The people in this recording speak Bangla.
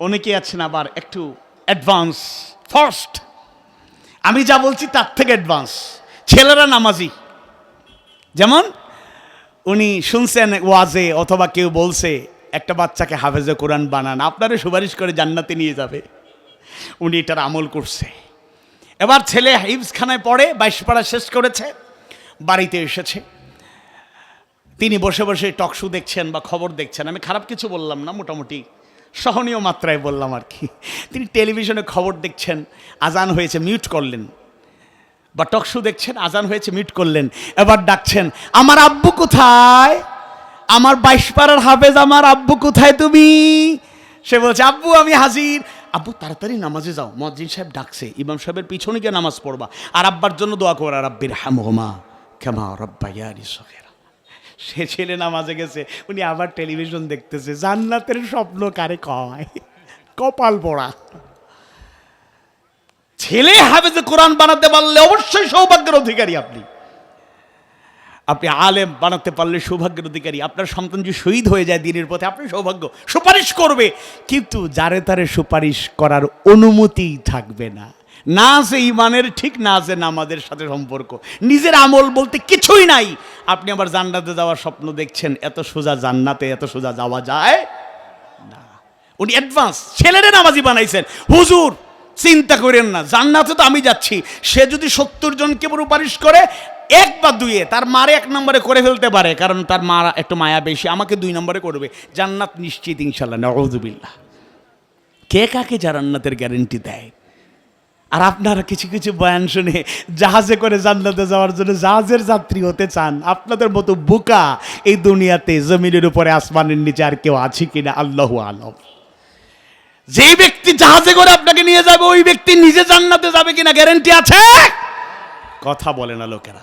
অনেকে আছেন আবার একটু অ্যাডভান্স ফার্স্ট আমি যা বলছি তার থেকে অ্যাডভান্স ছেলেরা নামাজি। যেমন উনি শুনছেন ওয়াজে অথবা কেউ বলছে, একটা বাচ্চাকে হাফেজে কোরআন বানান আপনারে সুপারিশ করে জান্নাতে নিয়ে যাবে। উনি এটার আমল করছে। এবার ছেলে হিফজখানায় পড়ে বাইশ পাড়া শেষ করেছে, বাড়িতে এসেছে। তিনি বসে বসে টকশু দেখছেন বা খবর দেখছেন। আমি খারাপ কিছু বললাম না, মোটামুটি সহনীয় মাত্রায় বললাম আর কি। তিনি টেলিভিশনে খবর দেখছেন, আজান হয়েছে, মিউট করলেন। বা টকশু দেখছেন, আজান হয়েছে, মিউট করলেন। এবার ডাকছেন, আমার আব্বু কোথায়? আমার বাইশ পাড়ার হাফেজ, আমার আব্বু কোথায় তুমি? সে বলছে, আব্বু, আমি হাজির। আব্বু, তাড়াতাড়ি নামাজে যাও। মজ্জিন সাহেব ডাকছে, ইমাম সাহেবের পিছনে গিয়ে নামাজ পড়বা। আর আব্বার জন্য দোয়া করো, আর আব্বির হ্যামা কেমা রব্বাইয়ারি সখেরা সে ছেলে নামাজে গেছে, উনি আবার টেলিভিশন দেখতেছে, জান্নাতের স্বপ্ন কারে কয়? কপাল পড়া। ছেলে হাফেজে কোরআন বানাতে পারলে অবশ্যই সৌভাগ্যের অধিকারী আপনি। আপনি আলেম বানাতে পারলে সৌভাগ্যের অধিকারী। আপনার সন্তান যদি শহীদ হয়ে যায় দিনের পথে, আপনি সৌভাগ্য, সুপারিশ করবে। কিন্তু যারে তারে সুপারিশ করার অনুমতি থাকবে না। না আছে ইমানের ঠিক না আছে নামাজের সাথে সম্পর্ক। নিজের আমল বলতে কিছুই নাই। আপনি আবার জান্নাতে যাওয়ার স্বপ্ন দেখছেন, এত সোজা জান্নাতে, এত সোজা যাওয়া যায় না। উনি অ্যাডভান্স ছেলেরে নামাজি বানাইছেন। হুজুর, চিন্তা করেন না, জান্নাতে তো আমি যাচ্ছি। সে যদি সত্তর জনকে সুপারিশ করে, এক বা দুইয়ে তার মারে এক নম্বরে করে ফেলতে পারে, কারণ তার মা একটু মায়া বেশি, আমাকে দুই নম্বরে করবে। জান্নাত নিশ্চিত ইনশাল্লাহ নজুবিল্লাহ কে কাকে জান্নাতের গ্যারেন্টি দেয়? আর আপনারা কিছু কিছু বয়ান শুনে জাহাজে করে জান্নাতে যাওয়ার জন্য জাহাজের যাত্রী হতে চান, আপনাদের মতো বোকা এই দুনিয়াতে জমিনের উপরে, আসমানের নিচে আর কেউ আছে কিনা? আল্লাহ আলম। যে ব্যক্তি জাহাজে করে আপনাকে নিয়ে যাবে, ওই ব্যক্তি নিজে জান্নাতে যাবে কিনা গ্যারেন্টি আছে? কথা বলে না লোকেরা।